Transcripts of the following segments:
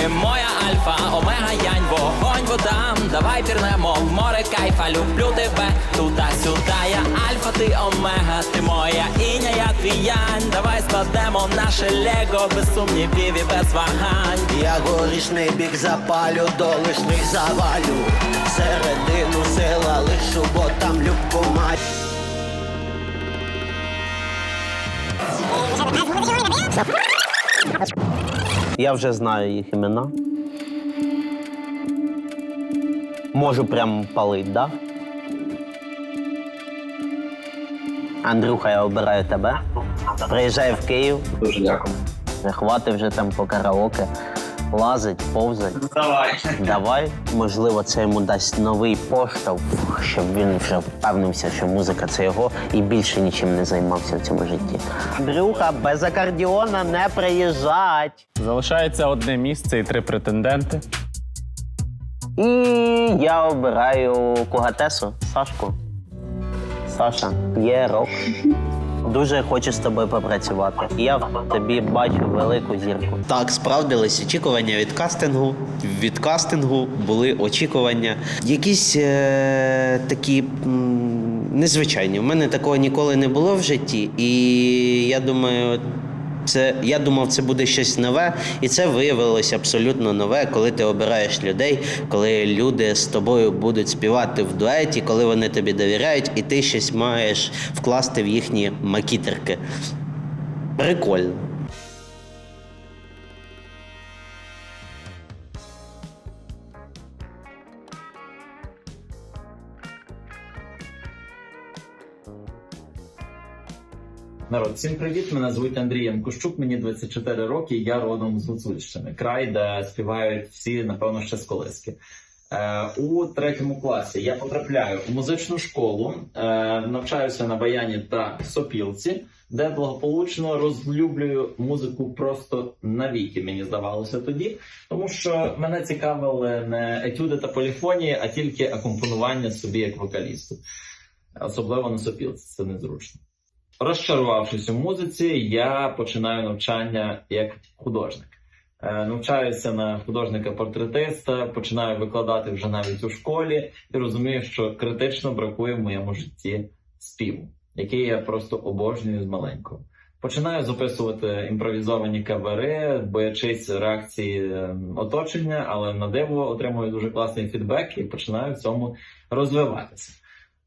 ти моя альфа, омега янь, вогонь вода, давай пірнемо в море кайфа, люблю тебе туди-сюди, я альфа, ти омега, ти моя іня, я твій янь, давай складемо наше лего, без сумнівів і без вагань. Я горішний бік запалю, долишний завалю. Середину сила лишу, бо там любку мать. Я вже знаю їх імена. Можу прям палить, да? Андрюха, я обираю тебе. Приїжджай в Київ. Дуже дякую. Хвати вже там по караоке. Лазить, повзать. Давай. Давай, можливо, це йому дасть новий поштовх, щоб він вже впевнився, що музика це його і більше нічим не займався в цьому житті. Андрюха, без акордіона не приїжджать. Залишається одне місце і три претенденти. І я обираю Кугатесу, Сашку. Саша, є рок. Дуже хочу з тобою попрацювати. Я в тобі бачу велику зірку. Так, справдились очікування від кастингу. Від кастингу були очікування. Якісь е- такі м, незвичайні. У мене такого ніколи не було в житті. І я думаю, це я думав, це буде щось нове, і це виявилося абсолютно нове, коли ти обираєш людей, коли люди з тобою будуть співати в дуеті, коли вони тобі довіряють, і ти щось маєш вкласти в їхні макітерки. Прикольно. Народ, всім привіт! Мене звуть Андрій Янкущук, мені 24 роки. Я родом з Гуцульщини, край, де співають всі, напевно, ще з колиски. Е, у третьому класі я потрапляю у музичну школу, е, навчаюся на баяні та сопілці, де благополучно розлюблюю музику просто навіки, мені здавалося тоді, тому що мене цікавили не етюди та поліфонії, а тільки акомпонування собі як вокалісту. Особливо на сопілці, це незручно. Розчарувавшись у музиці, я починаю навчання як художник. Е, Навчаюся на художника-портретиста, починаю викладати вже навіть у школі і розумію, що критично бракує в моєму житті співу, який я просто обожнюю з маленького. Починаю записувати імпровізовані кавери, боячись реакції е, оточення, але на диво отримую дуже класний фідбек і починаю в цьому розвиватися.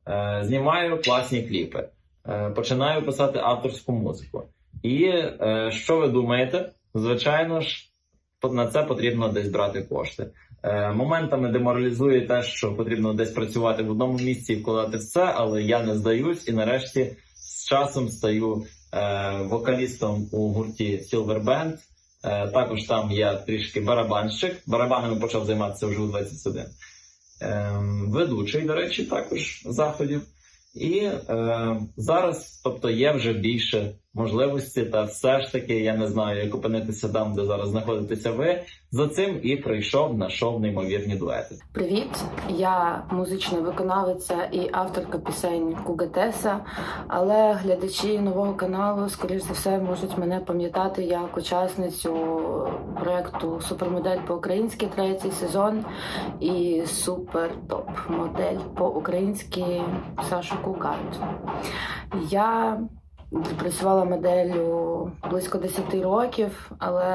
Е, Знімаю класні кліпи. Е, починаю писати авторську музику. І е, що ви думаєте? Звичайно ж, на це потрібно десь брати кошти. Е, моментами деморалізує те, що потрібно десь працювати в одному місці і вкладати все, але я не здаюсь і нарешті з часом стаю вокалістом у гурті Silver Band. Також там я трішки барабанщик. Барабанами почав займатися вже у 21. Ем, ведучий, до речі, також заходів. І е, зараз, тобто, є вже більше можливості, та все ж таки я не знаю, як опинитися там, де зараз знаходитеся ви. За цим і прийшов на шоу неймовірні дуети. Привіт, я музична виконавиця і авторка пісень Кугатеса. Але глядачі нового каналу, скоріш за все, можуть мене пам'ятати як учасницю проекту Супермодель по-українськи третій сезон і супер топ модель по-українськи Сашу Кугат. Я Працювала моделлю близько 10 років, але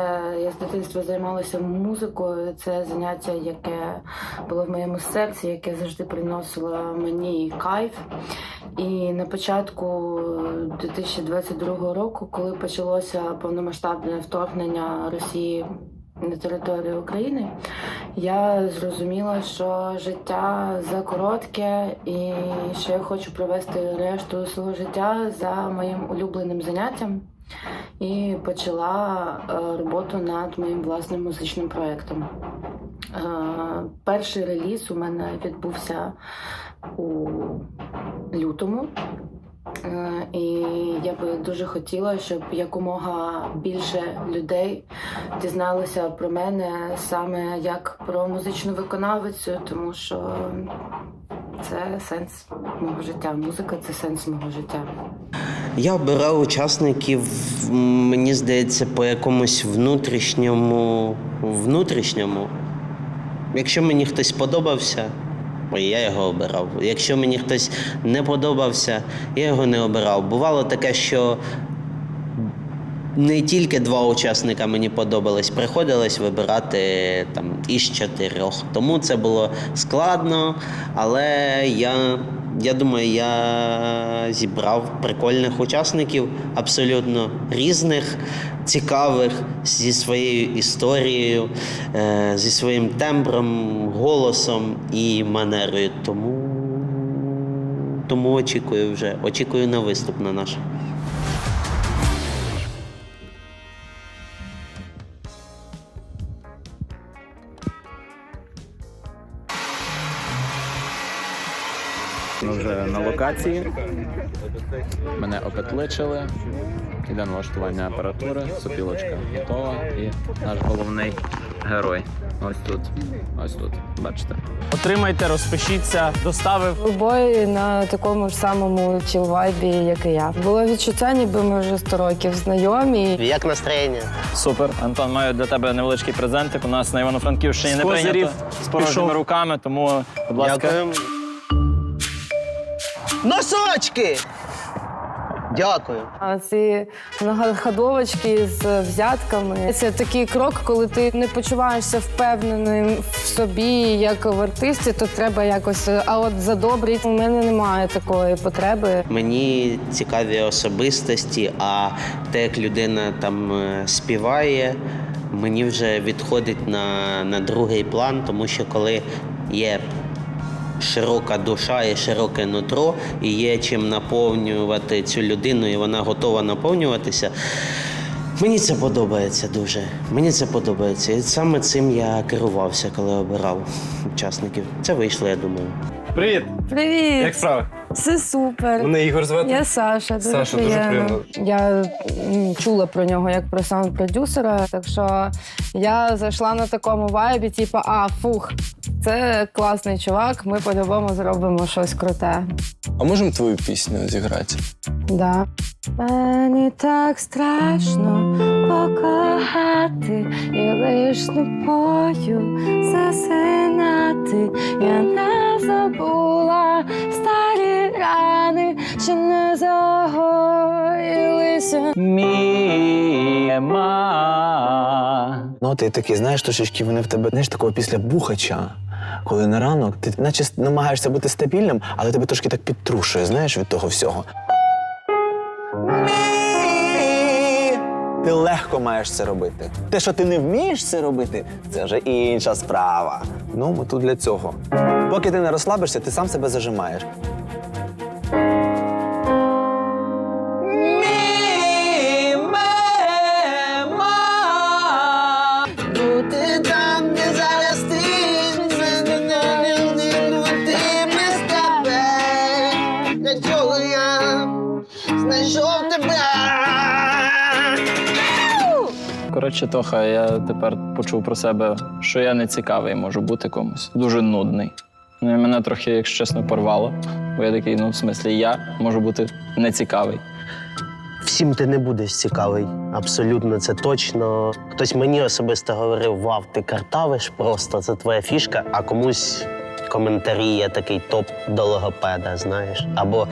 я з дитинства займалася музикою. Це заняття, яке було в моєму серці, яке завжди приносило мені кайф. І на початку 2022 року, коли почалося повномасштабне вторгнення Росії на територію України, я зрозуміла, що життя закоротке і що я хочу провести решту свого життя за моїм улюбленим заняттям. І почала е, роботу над моїм власним музичним проєктом. Е, Перший реліз у мене відбувся у лютому. Е, І я би дуже хотіла, щоб якомога більше людей дізналися про мене саме як про музичну виконавицю, тому що це сенс мого життя. Музика це сенс мого життя. Я обирав учасників, мені здається, по якомусь внутрішньому. внутрішньому. Якщо мені хтось подобався, я його обирав. Якщо мені хтось не подобався, я його не обирав. Бувало таке, що не тільки два учасника мені подобались, приходилось вибирати там із чотирьох. Тому це було складно, але я, я думаю, я зібрав прикольних учасників, абсолютно різних, цікавих, зі своєю історією, е, зі своїм тембром, голосом і манерою. Тому, тому очікую вже, очікую на виступ на наш. Локації. Мене опетличили. Іде налаштування апаратури, сопілочка готова і наш головний герой. Ось тут. Ось тут. Бачите. Отримайте, розпишіться, доставив. Обоє на такому ж самому чілвайбі, як і я. Було відчуття, ніби ми вже 100 років знайомі. Як настроєння? Супер. Антон, маю для тебе невеличкий презентик. У нас на Івано-Франківщині не прийнято з порожніми руками, тому, будь ласка, Дякую. Носочки! Дякую. А ці многоходовочки з взятками це такий крок, коли ти не почуваєшся впевненим в собі, як в артисті, то треба якось. А от задобрити у мене немає такої потреби. Мені цікаві особистості, а те, як людина там е, співає, мені вже відходить на, на другий план, тому що коли є широка душа і широке нутро, і є чим наповнювати цю людину, і вона готова наповнюватися. Мені це подобається дуже. Мені це подобається. І саме цим я керувався, коли обирав учасників. Це вийшло, я думаю. Привіт! Привіт! Як справи? Все супер. Мене Ігор звати. Я Саша, дуже Саша, дуже приємно. приємно. Я чула про нього як про саунд-продюсера, так що я зайшла на такому вайбі, типу, а фух, це класний чувак, ми по-любому зробимо щось круте. А можемо твою пісню зіграти? Да. Мені так страшно покохати і лиш тобою засинати. Я не забула старі рани, що не загоїлися. Міма. Ну, ти такий, знаєш, трошечки вони в тебе, знаєш, такого після бухача. Коли на ранок ти наче намагаєшся бути стабільним, але тебе трошки так підтрушує, знаєш, від того всього. Ти легко маєш це робити. Те, що ти не вмієш це робити, це вже інша справа. Ну, ми тут для цього. Поки ти не розслабишся, ти сам себе зажимаєш. Коротше, Тоха, я тепер почув про себе, що я не цікавий можу бути комусь. Дуже нудний. Ну, і мене трохи, якщо чесно, порвало. Бо я такий, ну, в смислі, я можу бути нецікавий. Всім ти не будеш цікавий. Абсолютно це точно. Хтось мені особисто говорив: вау, ти картавиш просто, це твоя фішка, а комусь. Коментарі є такий топ до логопеда, знаєш, або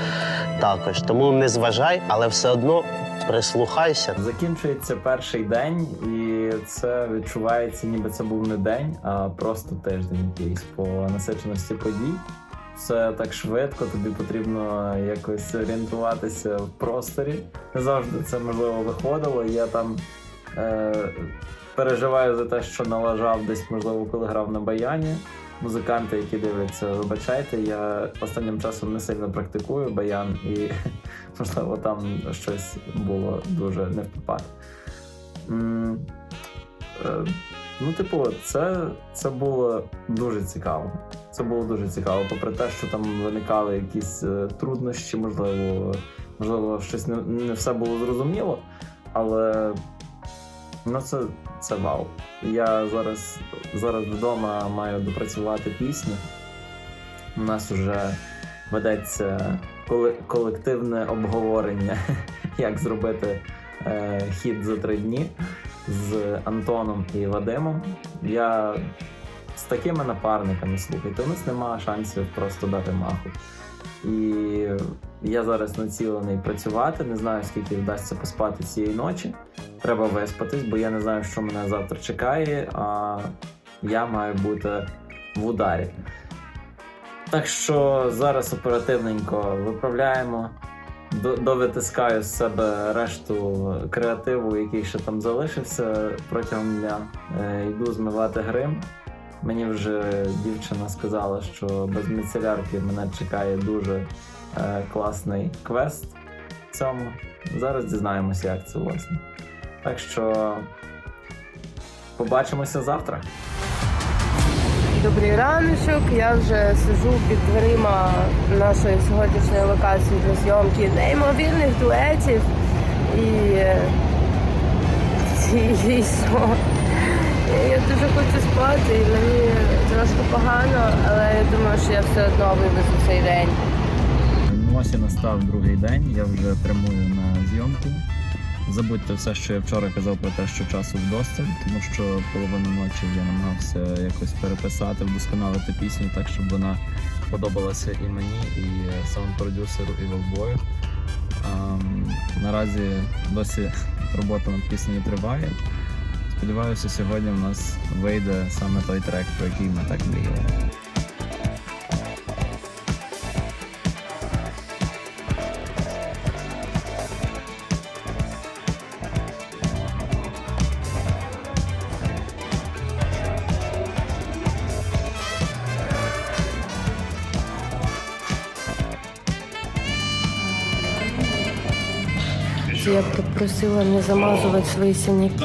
також. Тому не зважай, але все одно прислухайся. Закінчується перший день, і це відчувається, ніби це був не день, а просто тиждень якийсь по насиченості подій. Все так швидко, тобі потрібно якось орієнтуватися в просторі. Не завжди це можливо виходило. Я там е, переживаю за те, що налажав десь, можливо, коли грав на баяні. Музиканти, які дивляться, вибачайте, я останнім часом не сильно практикую баян, і можливо там щось було дуже не в попад. М, е, Ну, типу, це, це було дуже цікаво. Це було дуже цікаво, попри те, що там виникали якісь е, труднощі, можливо, можливо, щось не, не все було зрозуміло, але ну, це, це вау. Я зараз, зараз вдома маю допрацювати пісню. У нас вже ведеться колективне обговорення, як зробити е, хід за три дні з Антоном і Вадимом. Я з такими напарниками слухайте, у нас немає шансів просто дати маху. І я зараз націлений працювати. Не знаю, скільки вдасться поспати цієї ночі. Треба виспатись, бо я не знаю, що мене завтра чекає, а я маю бути в ударі. Так що зараз оперативненько виправляємо, довитискаю з себе решту креативу, який ще там залишився протягом дня. Е, Йду змивати грим. Мені вже дівчина сказала, що без міцелярки мене чекає дуже е, класний квест в цьому. Зараз дізнаємося, як це власне. Так що побачимося завтра. Добрий раночок. Я вже сижу під дверима нашої сьогоднішньої локації для зйомки неймовірних дуетів. І, і дійсно, я дуже хочу спати, і мені трошки погано, але я думаю, що я все одно вивезу цей день. Ну, ось і настав другий день, я вже прямую на зйомку. Забудьте все, що я вчора казав про те, що часу вдосталь, тому що половину ночі я намагався якось переписати, вдосконалити пісню так, щоб вона подобалася і мені, і саунд-продюсеру, і велбою. Ем, наразі досі робота над піснею триває. Сподіваюся, сьогодні в нас вийде саме той трек, про який ми так мріяли. Я б просила не замазувати свої синяки.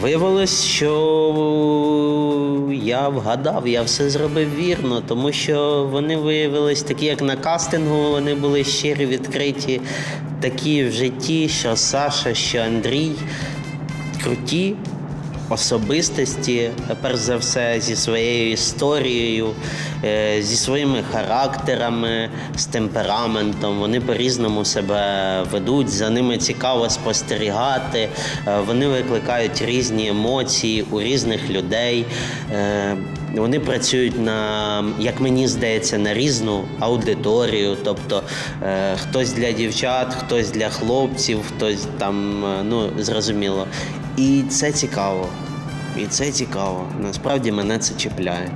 Виявилось, що я вгадав, я все зробив вірно, тому що вони виявились такі, як на кастингу, вони були щирі, відкриті, такі в житті, що Саша, що Андрій круті особистості, перш за все, зі своєю історією, е, зі своїми характерами, з темпераментом. Вони по-різному себе ведуть, за ними цікаво спостерігати. Е, Вони викликають різні емоції у різних людей. Е, Вони працюють на, як мені здається, на різну аудиторію. Тобто е, хтось для дівчат, хтось для хлопців, хтось там, ну зрозуміло. І це цікаво. І це цікаво. Насправді мене це чіпляє.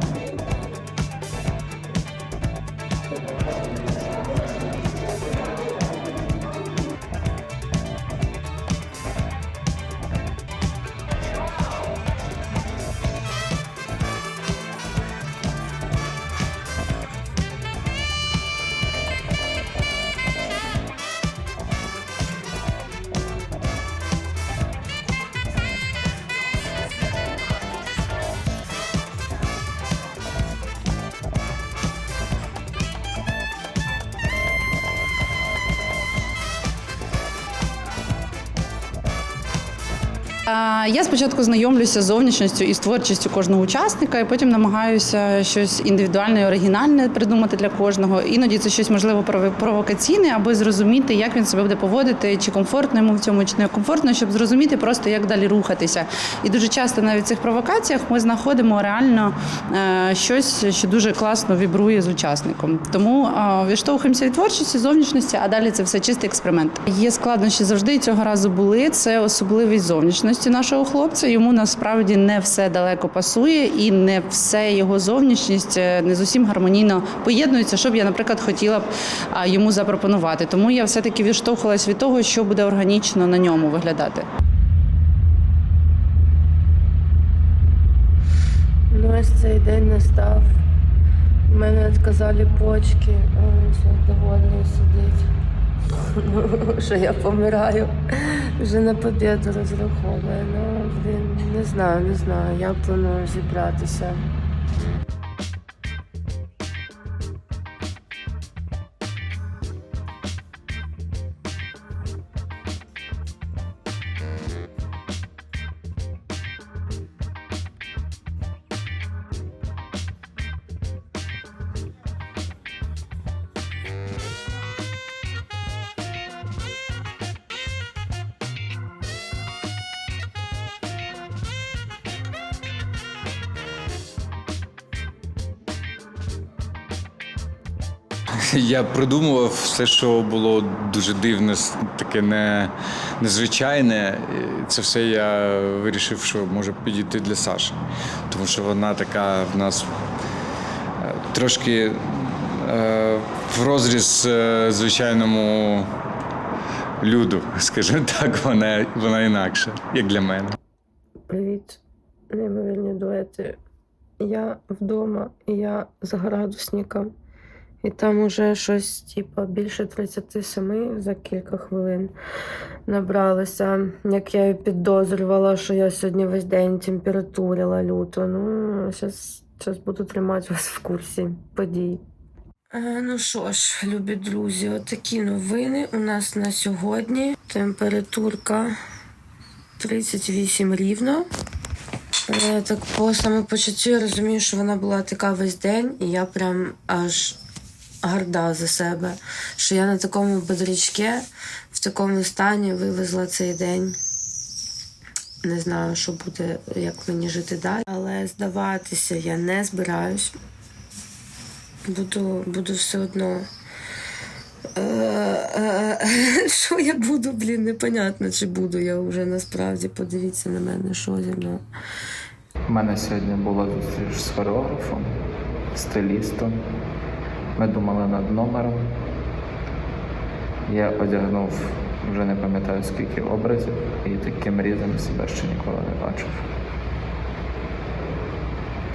Я спочатку знайомлюся з зовнішністю і з творчістю кожного учасника, і потім намагаюся щось індивідуальне і оригінальне придумати для кожного. Іноді це щось можливо прово- провокаційне, аби зрозуміти, як він себе буде поводити, чи комфортно йому в цьому, чи не комфортно, щоб зрозуміти просто, як далі рухатися. І дуже часто навіть в цих провокаціях ми знаходимо реально е, щось, що дуже класно вібрує з учасником. Тому е, відштовхуємося від творчості, зовнішності, а далі це все чистий експеримент. Є складнощі завжди цього разу були. Це особливість зовнішності нашого хлопця. Йому насправді не все далеко пасує, і не все його зовнішність е, не з усім гармонійно поєднується, що б я, наприклад, хотіла б йому запропонувати. Тому я все-таки відштовхувалась від того, що буде органічно на ньому виглядати. ось цей день настав. У мене відказали почки, а він все довольний сидить. Ну, що я помираю. Вже на побіду розраховує. Ну, блін, не знаю, не знаю. Я планую зібратися. Я продумував все, що було дуже дивне, таке не, незвичайне. Це все я вирішив, що може підійти для Саші. Тому що вона така в нас е, трошки е, в розріз е, звичайному люду, скажімо так, вона, вона інакша, як для мене. Привіт, неймовірні дуети. Я вдома, і я з градусником. І там уже щось, типа, більше 37 за кілька хвилин набралося. Як я і підозрювала, що я сьогодні весь день температурила люто. Ну, зараз, зараз буду тримати вас в курсі подій. Е, Ну що ж, любі друзі, отакі новини у нас на сьогодні. Температурка 38 рівно. Е, Так по самопочуттю я розумію, що вона була така весь день, і я прям аж гарда за себе, що я на такому бодрячку, в такому стані вивезла цей день. Не знаю, що буде, як мені жити далі, але здаватися я не збираюсь. Буду, буду все одно. Е, е, Що я буду, блін, непонятно, чи буду я вже насправді. Подивіться на мене, що зі мною. У мене сьогодні була зустріч з хореографом, стилістом. Ми думали над номером. Я одягнув вже не пам'ятаю скільки образів, і таким різом себе ще ніколи не бачив.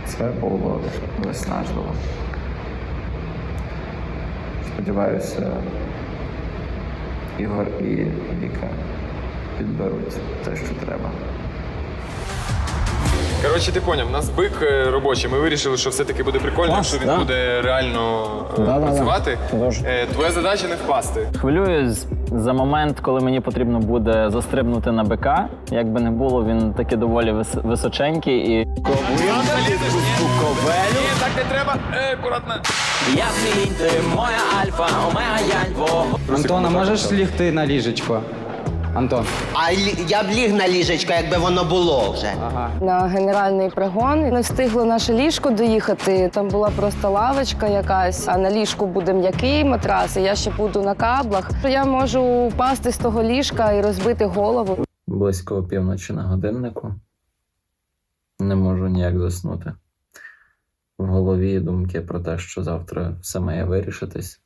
Це було виснажливо. Сподіваюся, Ігор і Віка підберуть те, що треба. Коротше, ти поняв, у нас бик е, робочий. Ми вирішили, що все-таки буде прикольно, Клас, якщо він да. буде реально е, працювати. Е, Твоя задача не впасти. Хвилююсь за момент, коли мені потрібно буде застрибнути на БК. Як би не було, він таки доволі вис- височенький і Так не треба. Е, акуратно. Я твій ти моя альфа, омега во Антона, можеш лігти на ліжечко? Антон. А лі- я б ліг на ліжечко, якби воно було вже. на генеральний пригон. Не встигло наше ліжко доїхати. Там була просто лавочка якась, а на ліжку буде м'який матрас, і я ще буду на каблах. Я можу впасти з того ліжка і розбити голову. близько півночі на годиннику. Не можу ніяк заснути. В голові думки про те, що завтра все має вирішитись.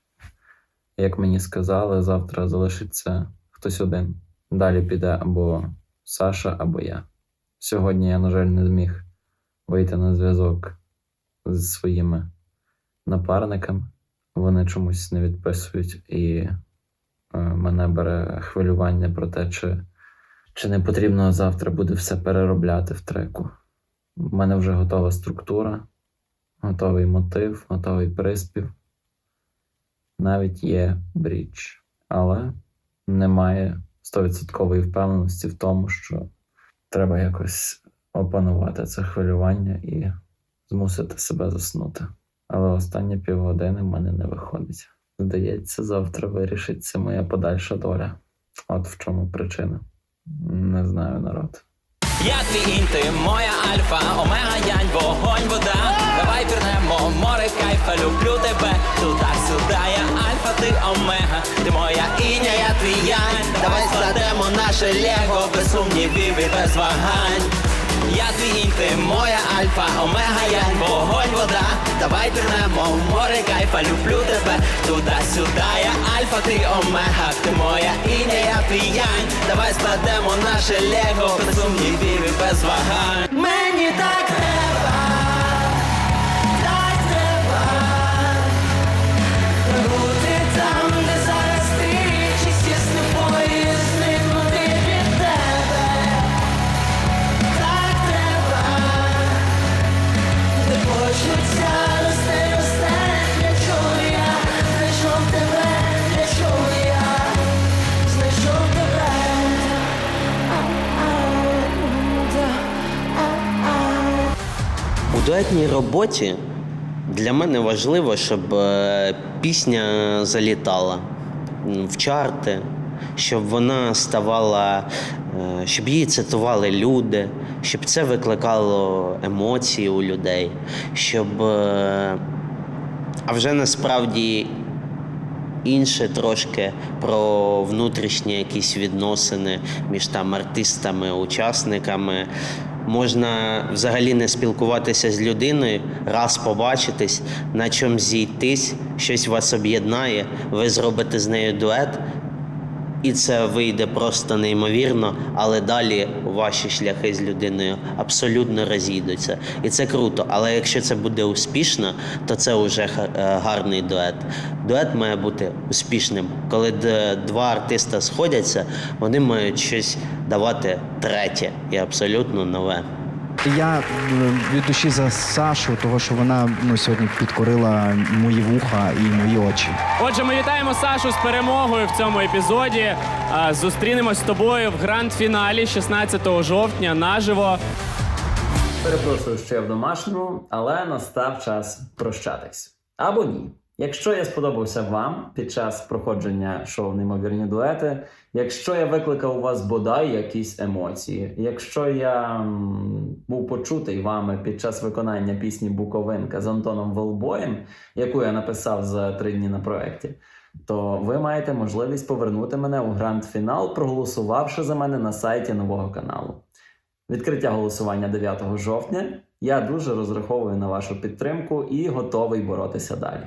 Як мені сказали, завтра залишиться хтось один. Далі піде або Саша, або я. Сьогодні я, на жаль, не зміг вийти на зв'язок з своїми напарниками. Вони чомусь не відписують, і е, мене бере хвилювання про те, чи чи не потрібно завтра буде все переробляти в треку? У мене вже готова структура, готовий мотив, готовий приспів. Навіть є брідж, але немає 100% впевненості в тому, що треба якось опанувати це хвилювання і змусити себе заснути. Але останні півгодини в мене не виходить. Здається, завтра вирішиться моя подальша доля. От в чому причина. Не знаю, народ. Я твій інти, моя альфа, омега янь, вогонь, вода. Давай пірнемо, море кайфа, люблю тебе. Туда, сюда, я альфа, ти омега, ти моя іня, я твій янь. Давай складемо наше лего, без сумнівів і без вагань. Я твій інти, моя альфа, омега янь, вогонь, вода. Давай пірнемо, море кайфа, люблю тебе. Туди сюди, я альфа, ти омега, ти моя іня, я піянь. Давай складемо наше лего, без сумнівів і без вагань. Мені так треба, дуетній роботі для мене важливо, щоб е, пісня залітала в чарти, щоб вона ставала, е, щоб її цитували люди, щоб це викликало емоції у людей, щоб. е, А вже насправді інше трошки про внутрішні якісь відносини між там артистами, учасниками. Можна взагалі не спілкуватися з людиною, раз побачитись, на чому зійтись, щось вас об'єднає, ви зробите з нею дует, і це вийде просто неймовірно, але далі ваші шляхи з людиною абсолютно розійдуться. І це круто. Але якщо це буде успішно, то це вже е, гарний дует. Дует має бути успішним. Коли два артиста сходяться, вони мають щось давати третє і абсолютно нове. Я від душі за Сашу, того що вона ну, сьогодні підкорила мої вуха і мої очі. Отже, ми вітаємо Сашу з перемогою в цьому епізоді. Зустрінемось з тобою в гранд-фіналі 16 жовтня наживо. Перепрошую, що я в домашньому, але настав час прощатись. Або ні. Якщо я сподобався вам під час проходження шоу Неймовірні дуети, якщо я викликав у вас бодай якісь емоції, якщо я був почутий вами під час виконання пісні Буковинка з Антоном Волбоєм, яку я написав за три дні на проєкті, то ви маєте можливість повернути мене у гранд-фінал, проголосувавши за мене на сайті нового каналу. Відкриття голосування 9 жовтня. Я дуже розраховую на вашу підтримку і готовий боротися далі.